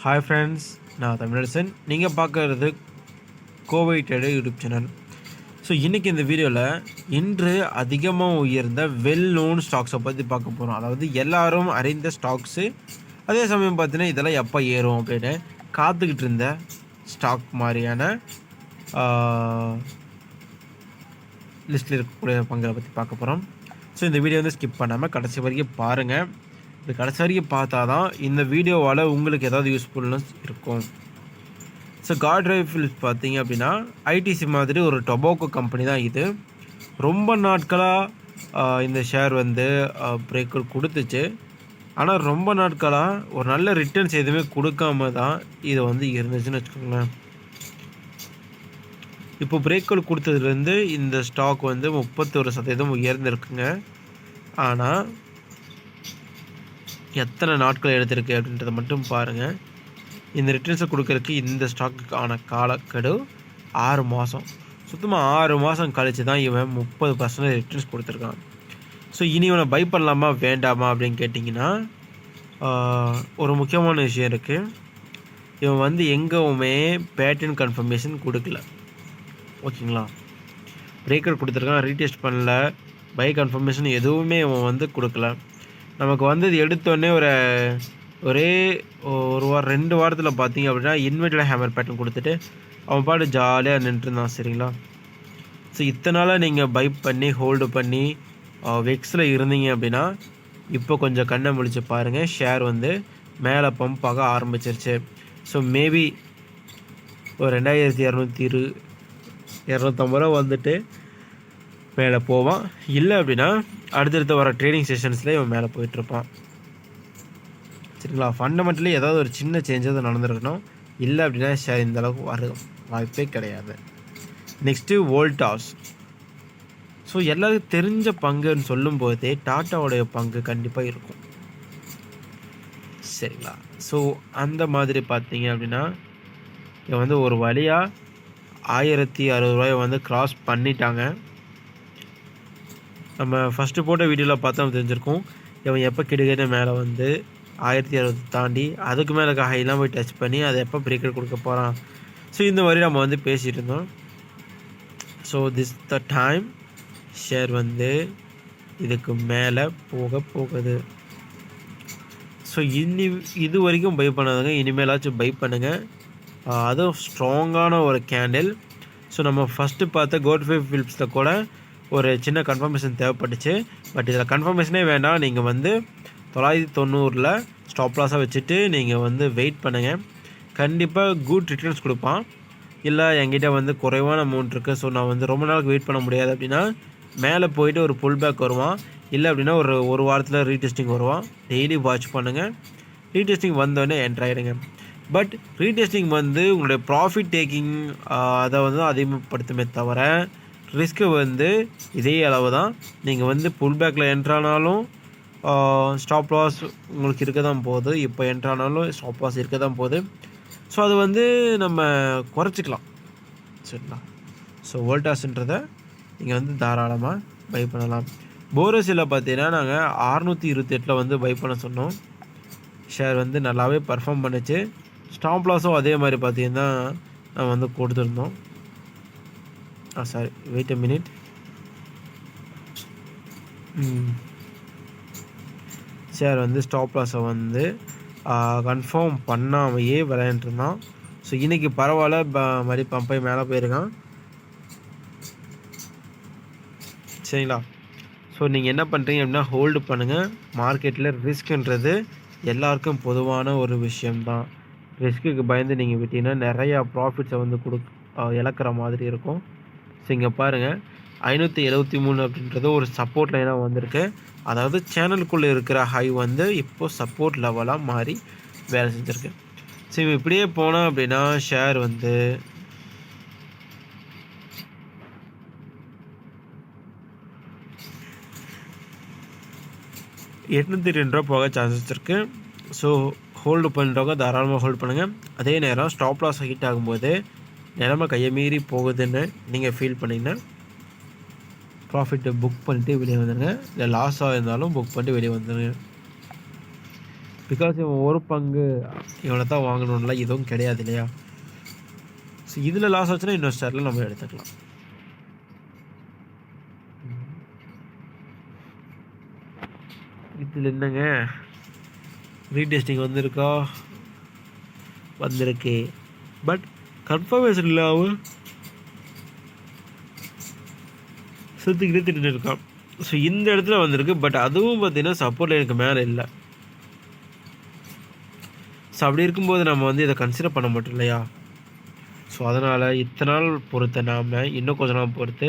Hi friends நான் தமிழரசன். நீங்கள் பார்க்கறது கோவை யூடியூப் சேனல் ஸோ இன்றைக்கி இந்த வீடியோவில் இன்று அதிகமாக உயர்ந்த வெல் நோன் ஸ்டாக்ஸை பற்றி பார்க்க போகிறோம் அதாவது எல்லாரும் அறிந்த ஸ்டாக்ஸு அதே சமயம் பார்த்தீங்கன்னா இதெல்லாம் எப்போ ஏறும் அப்படின்னு காத்துக்கிட்டு இருந்த ஸ்டாக் மாதிரியான லிஸ்ட்டில் இருக்கக்கூடிய பங்களை பற்றி பார்க்க போகிறோம் ஸோ இந்த வீடியோ வந்து ஸ்கிப் பண்ணாமல் கடைசி வரைக்கும் பாருங்கள் இது கடைசி வரைக்கும் பார்த்தா தான் இந்த வீடியோவால் உங்களுக்கு ஏதாவது யூஸ்ஃபுல்னஸ் இருக்கும். ஸோ காட் ரைஃபிள்ஸ் பார்த்தீங்க அப்படின்னா ஐடிசி மாதிரி ஒரு டொபாக்கோ கம்பெனி தான் இது. ரொம்ப நாட்களாக இந்த ஷேர் வந்து பிரேக்கர் கொடுத்துச்சு. ஆனால் ரொம்ப நாட்களாக ஒரு நல்ல ரிட்டர்ன்ஸ் எதுவுமே கொடுக்காம தான் இது வந்து இருந்துச்சுன்னு வச்சுக்கோங்களேன். இப்போ பிரேக்கல் கொடுத்ததுலேருந்து இந்த ஸ்டாக் வந்து முப்பத்தொரு சதவீதம் உயர்ந்திருக்குங்க. ஆனால் எத்தனை நாட்கள் எடுத்திருக்கு அப்படின்றத மட்டும் பாருங்கள் இந்த ரிட்டர்ன்ஸை கொடுக்கறதுக்கு இந்த ஸ்டாக்குக்கான காலக்கெடு ஆறு மாதம் சுத்தமாக ஆறு மாதம் கழித்து தான் இவன் முப்பது பர்சன்டேஜ் ரிட்டர்ன்ஸ் கொடுத்துருக்கான். ஸோ இனி இவனை பை பண்ணலாமா வேண்டாமா அப்படின்னு கேட்டிங்கன்னா ஒரு முக்கியமான விஷயம் இருக்குது இவன் வந்து எங்கேவுமே பேட்டன் கன்ஃபர்மேஷன் கொடுக்கல. ஓகேங்களா? பிரேக்கர் கொடுத்துருக்கான் ரீடெஸ்ட் பண்ணல. பை கன்ஃபர்மேஷன் எதுவுமே இவன் வந்து கொடுக்கல. நமக்கு வந்தது எடுத்தோடனே ஒரு ஒரே ஒரு வாரம் ரெண்டு வாரத்தில் பார்த்தீங்க அப்படின்னா இன்வெர்டட் ஹேமர் பேட்டர்ன் கொடுத்துட்டு அவன் பாட்டு ஜாலியாக நின்றுருந்தான் சரிங்களா? ஸோ இத்தனை நாளாக நீங்கள் பை பண்ணி ஹோல்டு பண்ணி வெக்ஸில் இருந்தீங்க அப்படின்னா இப்போ கொஞ்சம் கண்ணை முழிச்சு பாருங்கள் ஷேர் வந்து மேலே பம்ப் ஆக ஆரம்பிச்சிருச்சு. ஸோ மேபி ஒரு ரெண்டாயிரத்தி இரநூத்தி இரு இரநூத்தம்பது ரூபா வந்துட்டு மேலே போவான். இல்லை அப்படின்னா அடுத்தடுத்து வர ட்ரேடிங் செஷன்ஸில் இவன் மேலே போயிட்டுருப்பான். சரிங்களா? ஃபண்டமெண்டலி ஏதாவது ஒரு சின்ன சேஞ்சாவது நடந்திருக்கணும். இல்லை அப்படின்னா ஷேர் இந்த அளவுக்கு வர வாய்ப்பே கிடையாது. நெக்ஸ்ட்டு வோல்டாஸ் ஸோ எல்லாருக்கும் தெரிஞ்ச பங்குன்னு சொல்லும் போதே டாட்டாவுடைய பங்கு கண்டிப்பாக இருக்கும். சரிங்களா? ஸோ அந்த மாதிரி பார்த்தீங்க அப்படின்னா இவன் வந்து ஒரு வழியாக ஆயிரத்தி அறுபது ரூபாயை வந்து க்ராஸ் பண்ணிட்டாங்க. நம்ம ஃபஸ்ட்டு போட்ட வீடியோவில் பார்த்தா தெரிஞ்சிருக்கும். இவன் எப்போ கிடுகிட்ட மேலே வந்து ஆயிரத்தி அறுபது தாண்டி அதுக்கு மேலே இருக்க ஹைலாம் போய் டச் பண்ணி அதை எப்போ பிரேக்கர் கொடுக்க போகிறான் ஸோ இந்த மாதிரி நம்ம வந்து பேசிகிட்டு இருந்தோம். So this the time share வந்து இதுக்கு மேலே போக போகுது. ஸோ இனி இது வரைக்கும் பை பண்ணாதுங்க இனிமேலாச்சும் பை பண்ணுங்கள் அதுவும் ஸ்ட்ராங்கான ஒரு கேண்டில் ஸோ நம்ம ஃபஸ்ட்டு பார்த்த கோட்ஃபே ஃபிலிப்ஸில் கூட ஒரு சின்ன கன்ஃபர்மேஷன் தேவைப்பட்டுச்சு. பட் இதில் கன்ஃபர்மேஷனே வேண்டாம். நீங்கள் வந்து தொள்ளாயிரத்தி தொண்ணூறில் ஸ்டாப் லாஸாக வச்சுட்டு நீங்கள் வந்து வெயிட் பண்ணுங்கள் கண்டிப்பாக குட் ரிட்டர்ன்ஸ் கொடுப்பான். இல்லை என்கிட்ட வந்து குறைவான அமௌண்ட் இருக்குது ஸோ நான் வந்து ரொம்ப நாளுக்கு வெயிட் பண்ண முடியாது அப்படின்னா மேலே போயிட்டு ஒரு புல் பேக் வருவான். இல்லை அப்படின்னா ஒரு ஒரு வாரத்தில் ரீடெஸ்டிங் வருவான். டெய்லி வாட்ச் பண்ணுங்கள் ரீடெஸ்டிங் வந்தோடனே என்ட்ரு ஆகிடுங்க பட் ரீடெஸ்டிங் வந்து உங்களுடைய ப்ராஃபிட் டேக்கிங் அதை வந்து அதிகப்படுத்துமே தவிர ரிஸ்க்கு வந்து இதே அளவு தான் நீங்கள் வந்து புல் பேக்கில் என்ட்ரானாலும் ஸ்டாப் லாஸ் உங்களுக்கு இருக்க தான் போகுது. இப்போ என்ட்ரானாலும் ஸ்டாப் லாஸ் இருக்க தான் போகுது. ஸோ அது வந்து நம்ம குறைச்சிக்கலாம். சரிங்களா? ஸோ வோல்டாஸ்ன்றதை நீங்கள் வந்து தாராளமாக பை பண்ணலாம். போரஸில் பார்த்தீங்கன்னா நாங்கள் அறுநூற்றி இருபத்தெட்டில் வந்து பை பண்ண சொன்னோம். ஷேர் வந்து நல்லாவே பர்ஃபார்ம் பண்ணிச்சு. ஸ்டாம்ப் லாஸும் அதே மாதிரி பார்த்தீங்கன்னா நம்ம வந்து கொடுத்துருந்தோம். Ah, hmm. Ah sorry wait a minute sir வந்து ஸ்டாப் லாஸை வந்து கன்ஃபார்ம் பண்ணாமையே விளையாண்டுருந்தான். ஸோ இன்றைக்கி பரவாயில்ல. மாதிரி பம்பை மேலே போயிருக்கான். சரிங்களா? ஸோ நீங்கள் என்ன பண்ணுறீங்க அப்படின்னா ஹோல்டு பண்ணுங்கள் மார்க்கெட்டில் ரிஸ்க்குன்றது எல்லாருக்கும் பொதுவான ஒரு விஷயம்தான். ரிஸ்க்குக்கு பயந்து நீங்கள் விட்டீங்கன்னா நிறையா ப்ராஃபிட்ஸை வந்து கொடு இழக்கிற மாதிரி இருக்கும். ஸோ இங்கே பாருங்கள் ஐநூற்றி எழுபத்தி மூணு அப்படின்றது ஒரு சப்போர்ட் லைனாக வந்திருக்கு. அதாவது சேனலுக்குள்ளே இருக்கிற ஹை வந்து இப்போது சப்போர்ட் லெவலாக மாறி வேலை செஞ்சுருக்கு. ஸோ இப்படியே போனால் அப்படின்னா ஷேர் வந்து எட்நூற்றி ரெண்டு ரூபா போக சான்சஸ் இருக்குது ஸோ ஹோல்டு பண்ணுறவங்க தாராளமாக ஹோல்ட் பண்ணுங்கள் அதே நேரம் ஸ்டாப் லாஸ் ஹிட் ஆகும்போது நிலமை கையை மீறி போகுதுன்னு நீங்கள் ஃபீல் பண்ணிங்கன்னா ப்ராஃபிட்டை புக் பண்ணிட்டு வெளியே வந்துடுங்க இல்லை லாஸாக இருந்தாலும் புக் பண்ணிட்டு வெளியே வந்துடுங்க பிகாஸ் இவன் ஒரு பங்கு இவனை தான் வாங்கணும்லாம் எதுவும் கிடையாது இல்லையா? ஸோ இதில் லாஸ் ஆச்சுன்னா இன்வெஸ்டரில் நம்ம எடுத்துக்கலாம். இதில் என்னங்க? ரீடெஸ்டிங் வந்திருக்கா? வந்திருக்கு. பட் கன்ஃபர்மேஷன் இல்லாமல் சுற்றிக்கிட்டே திட்டு இருக்கான். ஸோ இந்த இடத்துல வந்திருக்கு பட் அதுவும் பார்த்தீங்கன்னா சப்போர்ட் எனக்கு மேலே இல்லை. ஸோ அப்படி இருக்கும்போது நம்ம வந்து இதை கன்சிடர் பண்ண மாட்டோம் இல்லையா? ஸோ அதனால் இத்தனை நாள் பொறுத்த நாம் இன்னும் கொஞ்ச நாள் பொறுத்து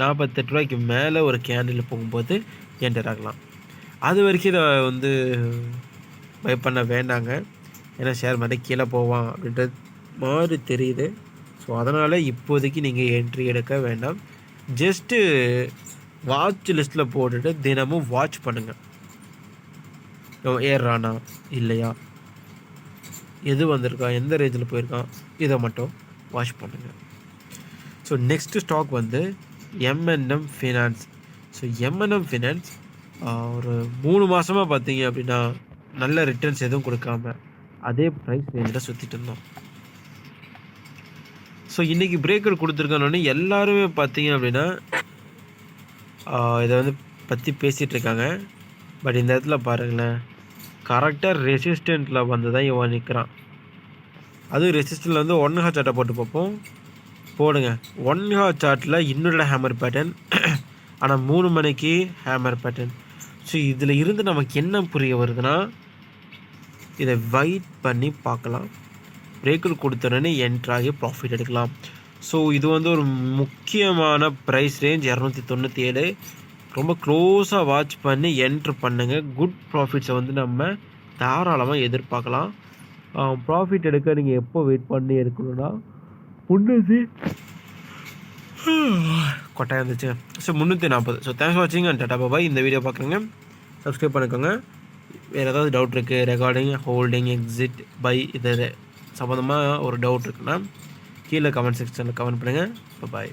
நாற்பத்தெட்டு ரூபாய்க்கு மேலே ஒரு கேண்டில் போகும்போது என்டர் ஆகலாம். அது வரைக்கும் இதை வந்து பை பண்ண வேண்டாங்க. ஏன்னா ஷேர் மாதிரி கீழே போவான் அப்படின்றது மாதிரி தெரியுது. ஸோ அதனால் இப்போதைக்கு நீங்கள் என்ட்ரி எடுக்க வேண்டாம். ஜஸ்ட்டு வாட்ச் லிஸ்ட்டில் போட்டுட்டு தினமும் வாட்ச் பண்ணுங்கள் ஏறானா இல்லையா? எது வந்திருக்கா? எந்த ரேஞ்சில் போயிருக்கான் இதை மட்டும் வாட்ச் பண்ணுங்கள் ஸோ நெக்ஸ்ட் ஸ்டாக் வந்து MNM finance so MNM finance ஒரு மூணு மாதமாக பார்த்தீங்க அப்படின்னா நல்ல ரிட்டர்ன்ஸ் எதுவும் கொடுக்காம அதே ப்ரைஸ் ரேஞ்சில் சுற்றிட்டு இருந்தோம். ஸோ இன்றைக்கி பிரேக்கர் கொடுத்துருக்கோன்னு எல்லாருமே பார்த்தீங்க அப்படின்னா இதை வந்து பற்றி பேசிகிட்டு இருக்காங்க. பட் இந்த இடத்துல பாருங்களேன். கரெக்டாக ரெசிஸ்டண்ட்டில் வந்து தான் இவன் நிற்கிறான் அதுவும் ரெசிஸ்டண்டில் வந்து ஒன் ஹா சார்ட்டை போட்டு பார்ப்போம். போடுங்க. ஒன் ஹா சார்ட்டில் இன்னொரு ஹேமர் பேட்டர்ன் ஆனால் மூணு மணிக்கு ஹேமர் பேட்டர்ன் ஸோ இதில் இருந்து நமக்கு என்ன புரிய வருதுன்னா இதை வெயிட் பண்ணி பார்க்கலாம். பிரேக்கர் கொடுத்தோடனே என்ட்ராகி ப்ராஃபிட் எடுக்கலாம். ஸோ இது வந்து ஒரு முக்கியமான ப்ரைஸ் ரேஞ்ச் இரநூத்தி தொண்ணூற்றி ஏழு ரொம்ப க்ளோஸாக வாட்ச் பண்ணி என்ட்ரு பண்ணுங்கள் குட் ப்ராஃபிட்ஸை வந்து நம்ம தாராளமாக எதிர்பார்க்கலாம். ப்ராஃபிட் எடுக்க நீங்கள் எப்போ வெயிட் பண்ணி எடுக்கணும்னா முன்னூற்றி கொட்டாயம் இருந்துச்சுங்க ஸோ முந்நூற்றி நாற்பது ஸோ தேங்க்ஸ் வாட்சிங் அண்ட் டாட்டா பாபாய் இந்த வீடியோ பார்க்குறேங்க சப்ஸ்கிரைப் பண்ணிக்கோங்க. வேறு ஏதாவது டவுட் இருக்குது ரெக்கார்டிங் ஹோல்டிங் எக்ஸிட் பை இது. சம்மந்தமாக ஒரு டவுட் இருக்குன்னா கீழே கமெண்ட் செக்ஷனில் கமெண்ட் பண்ணுங்கள் பாய்